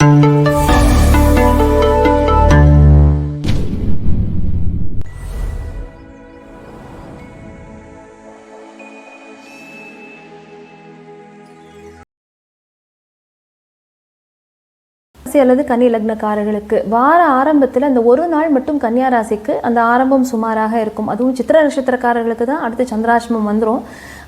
thank you. ராசி அல்லது கன்னி லக்னக்காரர்களுக்கு வார ஆரம்பத்தில் அந்த ஒரு நாள் மட்டும் கன்னியா ராசிக்கு அந்த ஆரம்பம் சுமாராக இருக்கும். அதுவும் சித்திர நட்சத்திரக்காரர்களுக்கு தான் அடுத்து சந்திராஷ்மம் வந்துடும்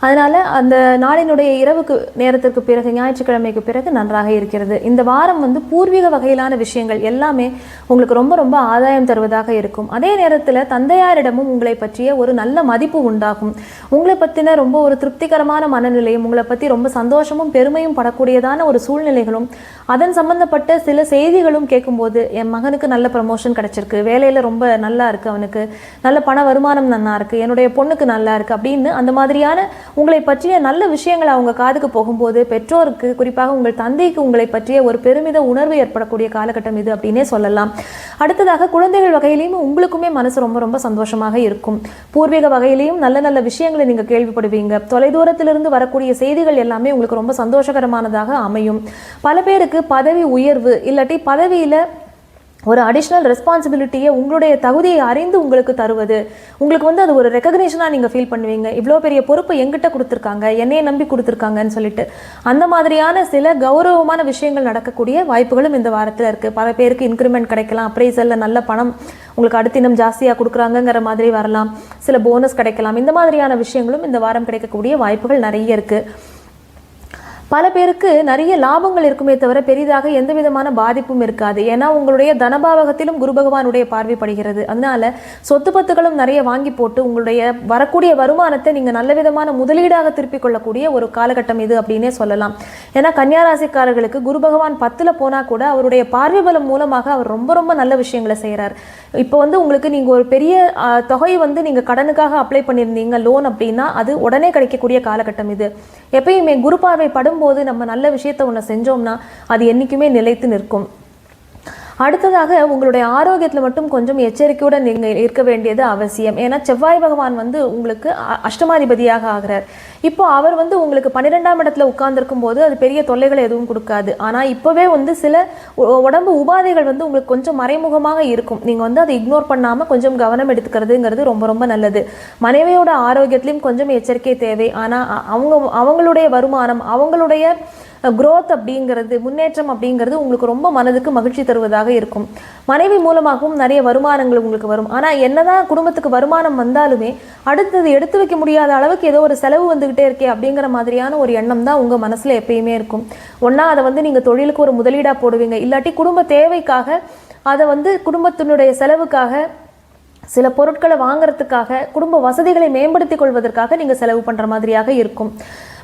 அதனால அந்த நாளினுடைய இரவுக்கு நேரத்திற்கு பிறகு ஞாயிற்றுக்கிழமைக்கு பிறகு நன்றாக இருக்கிறது. இந்த வாரம் வந்து பூர்வீக வகையிலான விஷயங்கள் எல்லாமே உங்களுக்கு ரொம்ப ரொம்ப ஆதாயம் தருவதாக இருக்கும். அதே நேரத்தில் தந்தையாரிடமும் உங்களை பற்றிய ஒரு நல்ல மதிப்பு உண்டாகும். உங்களை பற்றின ரொம்ப ஒரு திருப்திகரமான மனநிலையும் உங்களை பற்றி ரொம்ப சந்தோஷமும் பெருமையும் படக்கூடியதான ஒரு சூழ்நிலைகளும் அதன் சம்பந்தப்பட்ட சில செய்திகளும் கேட்கும்போது என் மகனுக்கு நல்ல ப்ரமோஷன் கிடச்சிருக்கு. வேலையில் ரொம்ப நல்லா இருக்குது அவனுக்கு. நல்ல பண வருமானம் நல்லா இருக்குது என்னுடைய பொண்ணுக்கு நல்லா இருக்குது அப்படின்னு அந்த மாதிரியான உங்களை பற்றிய நல்ல விஷயங்கள் அவங்க காதுக்கு போகும்போது பெற்றோருக்கு குறிப்பாக உங்கள் தந்தைக்கு உங்களை பற்றிய ஒரு பெருமித உணர்வு ஏற்படக்கூடிய காலகட்டம் இது அப்படின்னே சொல்லலாம். அடுத்ததாக குழந்தைகள் வகையிலையும் உங்களுக்குமே மனசு ரொம்ப ரொம்ப சந்தோஷமாக இருக்கும். பூர்வீக வகையிலையும் நல்ல நல்ல விஷயங்களை நீங்கள் கேள்விப்படுவீங்க. தொலைதூரத்திலிருந்து வரக்கூடிய செய்திகள் எல்லாமே உங்களுக்கு ரொம்ப சந்தோஷகரமானதாக அமையும். பல பேருக்கு பதவி உயர்வு இல்லாட்டி பதவியில் ஒரு அடிஷ்னல் ரெஸ்பான்சிபிலிட்டியை உங்களுடைய தகுதியை அறிந்து உங்களுக்கு தருவது. உங்களுக்கு வந்து அது ஒரு ரெக்கக்னேஷனாக நீங்கள் ஃபீல் பண்ணுவீங்க. இவ்வளோ பெரிய பொறுப்பை எங்கிட்ட கொடுத்துருக்காங்க. என்னையை நம்பி கொடுத்துருக்காங்கன்னு சொல்லிட்டு. அந்த மாதிரியான சில கௌரவமான விஷயங்கள் நடக்கக்கூடிய வாய்ப்புகளும் இந்த வாரத்தில் இருக்குது பல பேருக்கு இன்க்ரிமெண்ட் கிடைக்கலாம். அப்ரைசலில் நல்ல பணம் உங்களுக்கு அடுத்து இன்னும் ஜாஸ்தியாக கொடுக்குறாங்கங்கிற மாதிரி வரலாம். சில போனஸ் கிடைக்கலாம். இந்த மாதிரியான விஷயங்களும் இந்த வாரம் கிடைக்கக்கூடிய வாய்ப்புகள் நிறைய இருக்குது பல பேருக்கு நிறைய லாபங்கள் இருக்குமே தவிர பெரிதாக எந்த விதமான பாதிப்பும் இருக்காது. ஏன்னா உங்களுடைய தனபாவகத்திலும் குரு பகவானுடைய பார்வை படுகிறது. அதனால சொத்து பத்துகளும் நிறைய வாங்கி போட்டு உங்களுடைய வரக்கூடிய வருமானத்தை நீங்கள் நல்ல விதமான முதலீடாக திருப்பிக் கொள்ளக்கூடிய ஒரு காலகட்டம் இது அப்படின்னே சொல்லலாம். ஏன்னா கன்னியா ராசிக்காரர்களுக்கு குரு பகவான் பத்தில் போனால் கூட அவருடைய பார்வை பலம் மூலமாக அவர் ரொம்ப ரொம்ப நல்ல விஷயங்களை செய்கிறார் இப்போ வந்து உங்களுக்கு நீங்கள் ஒரு பெரிய தொகை வந்து நீங்கள் கடனுக்காக அப்ளை பண்ணியிருந்தீங்க லோன் அப்படின்னா அது உடனே கிடைக்கக்கூடிய காலகட்டம் இது. எப்பயுமே குரு பார்வை படும்போது நம்ம நல்ல விஷயத்தை ஒன்று செஞ்சோம்னா அது என்றைக்குமே நிலைத்து நிற்கும். அடுத்ததாக உங்களுடைய ஆரோக்கியத்தில் மட்டும் கொஞ்சம் எச்சரிக்கையுடன் நீங்கள் இருக்க வேண்டியது அவசியம். ஏன்னா செவ்வாய் பகவான் வந்து உங்களுக்கு அஷ்டமாதிபதியாக ஆகிறார். இப்போ அவர் வந்து உங்களுக்கு பன்னிரெண்டாம் இடத்துல உட்கார்ந்துருக்கும் போது அது பெரிய தொல்லைகளை எதுவும் கொடுக்காது. ஆனால் இப்போவே வந்து சில உடம்பு உபாதைகள் வந்து உங்களுக்கு கொஞ்சம் மறைமுகமாக இருக்கும். நீங்கள் வந்து அதை இக்னோர் பண்ணாமல் கொஞ்சம் கவனம் எடுத்துக்கிறதுங்கிறது ரொம்ப ரொம்ப நல்லது. மனைவியோட ஆரோக்கியத்திலையும் கொஞ்சம் எச்சரிக்கை தேவை. ஆனால் அவங்க அவங்களுடைய வருமானம் அவங்களுடைய க்ரோத் அப்படிங்கிறது முன்னேற்றம் அப்படிங்கிறது உங்களுக்கு ரொம்ப மனதுக்கு மகிழ்ச்சி தருவதாக இருக்கும். மனைவி மூலமாகவும் நிறைய வருமானங்கள் உங்களுக்கு வரும். ஆனால் என்னதான் குடும்பத்துக்கு வருமானம் வந்தாலுமே அடுத்தது எடுத்து வைக்க முடியாத அளவுக்கு ஏதோ ஒரு செலவு வந்துக்கிட்டே இருக்கே அப்படிங்கிற மாதிரியான ஒரு எண்ணம் தான் உங்கள் மனசில் எப்பயுமே இருக்கும். ஒன்றா அதை வந்து நீங்கள் தொழிலுக்கு ஒரு முதலீடாக போடுவீங்க. இல்லாட்டி குடும்ப தேவைக்காக அதை வந்து குடும்பத்தினுடைய செலவுக்காக சில பொருட்களை வாங்குறதுக்காக குடும்ப வசதிகளை மேம்படுத்திக் கொள்வதற்காக நீங்கள் செலவு பண்ணுற மாதிரியாக இருக்கும்.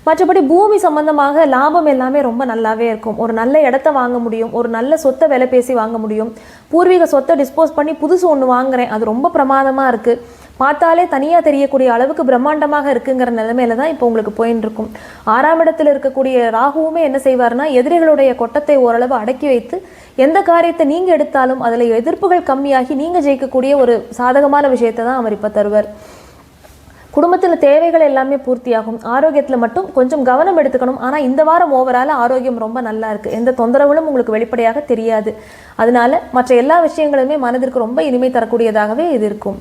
மற்றபடி பூமி சம்பந்தமாக லாபம் எல்லாமே ரொம்ப நல்லாவே இருக்கும். ஒரு நல்ல இடத்த வாங்க முடியும் ஒரு நல்ல சொத்தை விலை பேசி வாங்க முடியும். பூர்வீக சொத்தை டிஸ்போஸ் பண்ணி புதுசு ஒன்று வாங்குறேன். அது ரொம்ப பிரமாதமாக இருக்குது பார்த்தாலே தனியாக தெரியக்கூடிய அளவுக்கு பிரம்மாண்டமாக இருக்குங்கிற நிலைமையில தான் இப்போ உங்களுக்கு போயின்னு இருக்கும். ஆறாம் இடத்துல இருக்கக்கூடிய ராகுவுமே என்ன செய்வார்னா எதிரிகளுடைய கொட்டத்தை ஓரளவு அடக்கி வைத்து எந்த காரியத்தை நீங்கள் எடுத்தாலும் அதில் எதிர்ப்புகள் கம்மியாகி நீங்கள் ஜெயிக்கக்கூடிய ஒரு சாதகமான விஷயத்தை தான் அவர் இப்போ தருவார். குடும்பத்தில் தேவைகள் எல்லாமே பூர்த்தியாகும். ஆரோக்கியத்தில் மட்டும் கொஞ்சம் கவனம் எடுத்துக்கணும். ஆனால் இந்த வாரம் ஓவரால் ஆரோக்கியம் ரொம்ப நல்லா இருக்குது எந்த தொந்தரவுகளும் உங்களுக்கு வெளிப்படையாக தெரியாது. அதனால மற்ற எல்லா விஷயங்களுமே மனதிற்கு ரொம்ப இனிமை தரக்கூடியதாகவே இது இருக்கும்.